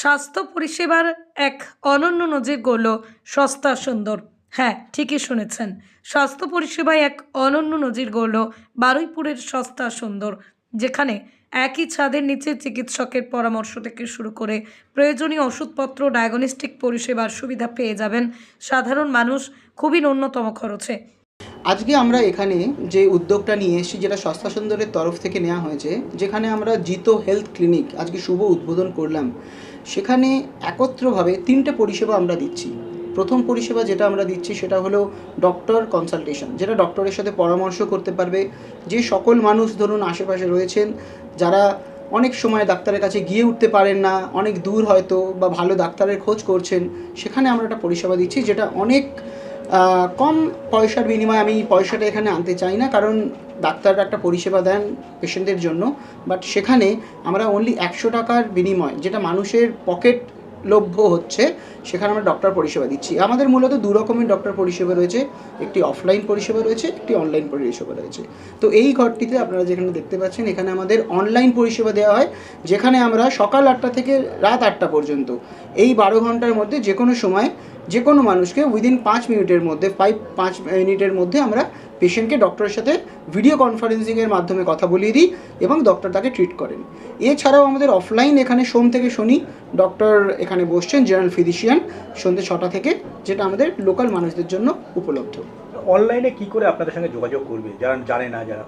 স্বাস্থ্য পরিষেবার এক অনন্য নজির গড়ল সস্তা সুন্দর। হ্যাঁ ঠিকই শুনেছেন। স্বাস্থ্য পরিষেবায় এক অনন্য নজির গড়ল বারুইপুরের সস্তা সুন্দর, যেখানে একই ছাদের নিচে চিকিৎসকের পরামর্শ থেকে শুরু করে প্রয়োজনীয় ওষুধপত্র, ডায়াগনস্টিক পরিষেবার সুবিধা পেয়ে যাবেন সাধারণ মানুষ খুবই ন্যূনতম খরচে। আজকে আমরা এখানে যে উদ্যোগটা নিয়ে এসেছি, যেটা সস্তা সুন্দরের তরফ থেকে নেওয়া হয়েছে, যেখানে আমরা জিতো হেলথ ক্লিনিক আজকে শুভ উদ্বোধন করলাম। সেখানে একত্রভাবে তিনটে পরিষেবা আমরা দিচ্ছি। প্রথম পরিষেবা যেটা আমরা দিচ্ছি সেটা হলো ডক্টর কনসালটেশন যেটা ডক্টরের সাথে পরামর্শ করতে পারবে। যে সকল মানুষ ধরুন আশেপাশে রয়েছেন, যারা অনেক সময় ডাক্তারের কাছে গিয়ে উঠতে পারেন না, অনেক দূর হয়তো বা ভালো ডাক্তারের খোঁজ করছেন, সেখানে আমরা একটা পরিষেবা দিচ্ছি যেটা অনেক কম পয়সার বিনিময়ে আমি পয়সাটা এখানে আনতে চাই না, কারণ ডাক্তাররা একটা পরিষেবা দেন পেশেন্টদের জন্য বাট সেখানে আমরা অনলি একশো টাকার বিনিময়, যেটা মানুষের পকেট লভ্য হচ্ছে, সেখানে আমরা ডক্টর পরিষেবা দিচ্ছি। আমাদের মূলত দু রকমের ডক্টর পরিষেবা রয়েছে, একটি অফলাইন পরিষেবা রয়েছে, একটি অনলাইন পরিষেবা রয়েছে। তো এই ঘরটিতে আপনারা যেখানে দেখতে পাচ্ছেন, এখানে আমাদের অনলাইন পরিষেবা দেওয়া হয়, যেখানে আমরা সকাল আটটা থেকে রাত আটটা পর্যন্ত, এই বারো ঘণ্টার মধ্যে যে কোনো সময় যে কোনো মানুষকে উইদিন পাঁচ মিনিটের মধ্যে ফাইভ পাঁচ মিনিটের মধ্যে আমরা পেশেন্টকে ডক্টরের সাথে ভিডিও কনফারেন্সিংয়ের মাধ্যমে কথা বলিয়ে দিই এবং ডক্টর তাকে ট্রিট করেন। এছাড়াও আমাদের অফলাইন এখানে সোম থেকে শনি ডক্টর এখানে বসছেন জেনারেল ফিজিশিয়ান সন্ধ্যে ছটা থেকে যেটা আমাদের লোকাল মানুষদের জন্য উপলব্ধ। অনলাইনে কি করে আপনাদের সঙ্গে যোগাযোগ করবে? যারা জানে না যারা।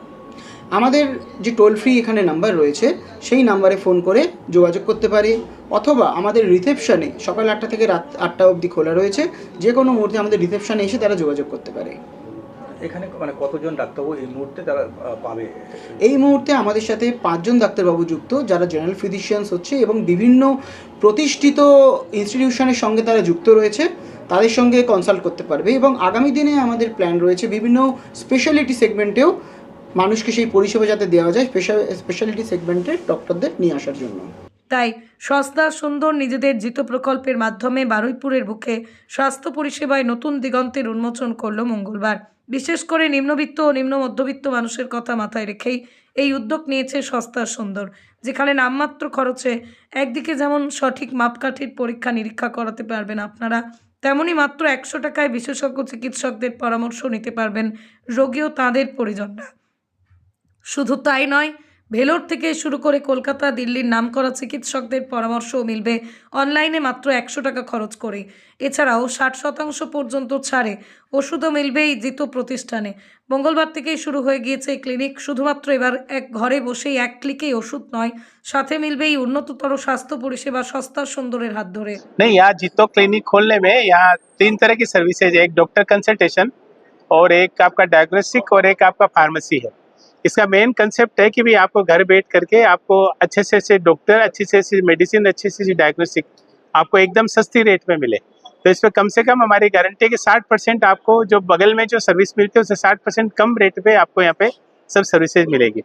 আমাদের যে টোল ফ্রি এখানে নাম্বার রয়েছে সেই নাম্বারে ফোন করে যোগাযোগ করতে পারে অথবা আমাদের রিসেপশনে সকাল আটটা থেকে রাত আটটা অবধি খোলা রয়েছে যে কোনো মুহূর্তে আমাদের রিসেপশনে এসে তারা যোগাযোগ করতে পারে। এখানে মানে কতজন ডাক্তারবাবু এই মুহূর্তে তারা পাবে? এই মুহূর্তে আমাদের সাথে পাঁচজন ডাক্তারবাবু যুক্ত, যারা জেনারেল ফিজিশিয়ানস হচ্ছে এবং বিভিন্ন প্রতিষ্ঠিত ইনস্টিটিউশনের সঙ্গে তারা যুক্ত রয়েছে, তাদের সঙ্গে কনসাল্ট করতে পারবে এবং আগামী দিনে আমাদের প্ল্যান রয়েছে বিভিন্ন স্পেশালিটি সেগমেন্টেও মানুষকে সেই পরিষেবা যাতে দেওয়া যায় স্পেশাল স্পেশালিটি সেগমেন্টের ডক্টরদের নিয়ে আসার জন্য। তাই সস্তা সুন্দর নিজেদের জিত প্রকল্পের মাধ্যমে বারুইপুরের বুকে স্বাস্থ্য পরিষেবায় নতুন দিগন্তের উন্মোচন করল মঙ্গলবার। বিশেষ করে নিম্নবিত্ত ও নিম্ন মধ্যবিত্ত মানুষের কথা মাথায় রেখেই এই উদ্যোগ নিয়েছে সস্তা সুন্দর, যেখানে নামমাত্র খরচে একদিকে যেমন সঠিক মাপকাঠির পরীক্ষা নিরীক্ষা করাতে পারবেন আপনারা তেমনই মাত্র একশো টাকায় বিশেষজ্ঞ চিকিৎসকদের পরামর্শ নিতে পারবেন রোগী ও তাঁদের পরিজনরা। শুধু তাই নয় ভেলোর থেকে শুরু করে কলকাতা দিল্লির নামকরা চিকিৎসকদের পরামর্শও মিলবে অনলাইনে মাত্র একশো টাকা খরচ করে এছাড়াও ষাট শতাংশ পর্যন্ত ছাড়ে ওষুধও মিলবে এই জিত প্রতিষ্ঠানে মঙ্গলবার থেকেই শুরু হয়ে গিয়েছে এই ক্লিনিক শুধুমাত্র এবার এক ঘরে বসেই এক ক্লিকেই ওষুধ নয় সাথে মিলবে এই উন্নততর স্বাস্থ্য পরিষেবা সস্তা সুন্দরের হাত ধরে नहीं यहाँ जितो क्लिनिक खोलने में यहाँ तीन तरह की सर्विसेज है एक डॉक्टर कंसल्टेशन और एक आपका डायग्नोस्टिक और एक आपका फार्मेसी है इसका मेन कंसेप्ट है कि भी आपको घर बैठ करके आपको अच्छे से अच्छे डॉक्टर अच्छी से अच्छी मेडिसिन अच्छी से डायग्नोस्टिक आपको एकदम सस्ती रेट में मिले। तो इस पर कम से कम हमारी गारंटी कि साठ परसेंट आपको जो बगल में जो सर्विस मिलती है, उससे साठ परसेंट कम रेट पे आपको यहाँ पे सब सर्विसेज़ मिलेगी।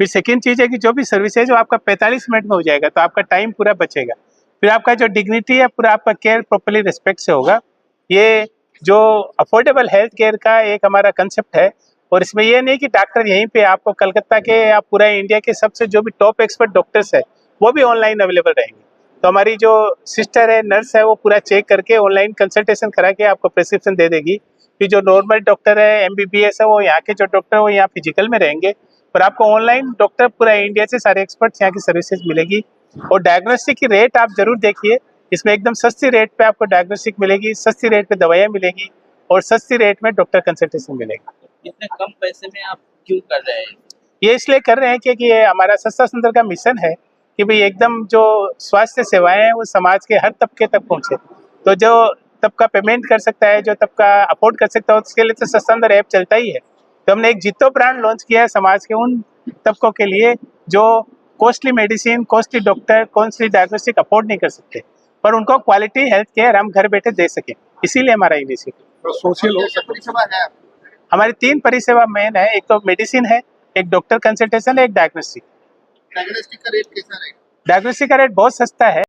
फिर सेकेंड चीज़ है कि जो भी सर्विस है, जो आपका पैंतालीस मिनट में हो जाएगा तो आपका टाइम पूरा बचेगा। फिर आपका जो डिग्निटी है, पूरा आपका केयर प्रॉपरली रिस्पेक्ट से होगा। ये जो अफोर्डेबल हेल्थ केयर का एक हमारा कंसेप्ट है और इसमें यह नहीं कि डॉक्टर यहीं पे, आपको कलकत्ता के या पूरा इंडिया के सबसे जो भी टॉप एक्सपर्ट डॉक्टर्स है, वो भी ऑनलाइन अवेलेबल रहेंगे। तो हमारी जो सिस्टर है नर्स है, वो पूरा चेक करके ऑनलाइन कंसल्टेशन करा के आपको प्रिस्क्रिप्शन दे देगी। फिर जो नॉर्मल डॉक्टर है एमबीबीएस है, वो यहाँ के जो डॉक्टर है, वो यहाँ फ़िज़िकल में रहेंगे। और आपको ऑनलाइन डॉक्टर पूरा इंडिया से सारे एक्सपर्ट्स यहाँ की सर्विसेज़ मिलेगी। और डायग्नोस्टिक की रेट आप ज़रूर देखिए। इसमें एकदम सस्ती रेट पे आपको डायग्नोस्टिक मिलेगी, सस्ती रेट पे दवाइयाँ मिलेगी और सस्ती रेट में डॉक्टर कंसल्टेशन मिलेगी। इतने कम पैसे में आप क्यों कर रहे हैं? ये इसलिए कर रहे हैं क्योंकि ये हमारा सस्ता सुंदर का मिशन है कि भाई एकदम जो स्वास्थ्य सेवाएँ हैं वो समाज के हर तबके तक पहुँचे। तो जो तबका पेमेंट कर सकता है जो तबका अफोर्ड कर सकता है उसके लिए तो सस्ता सुंदर ऐप चलता ही है। तो हमने एक जितो ब्रांड लॉन्च किया है समाज के उन तबकों के लिए जो costly medicine costly doctor costly diagnostic afford नहीं कर सकते पर उनको क्वालिटी हेल्थ केयर हम घर बैठे दे सकें। इसीलिए हमारा इनिशियटिव तो सोशल हो है। हमारी तीन परिसेवा मेन है एक तो मेडिसिन है एक डॉक्टर कंसल्टेशन है एक डायग्नोस्टिक डायग्नोस्टिक का रेट कैसा रहेगा? डायग्नोस्टिक का रेट बहुत सस्ता है।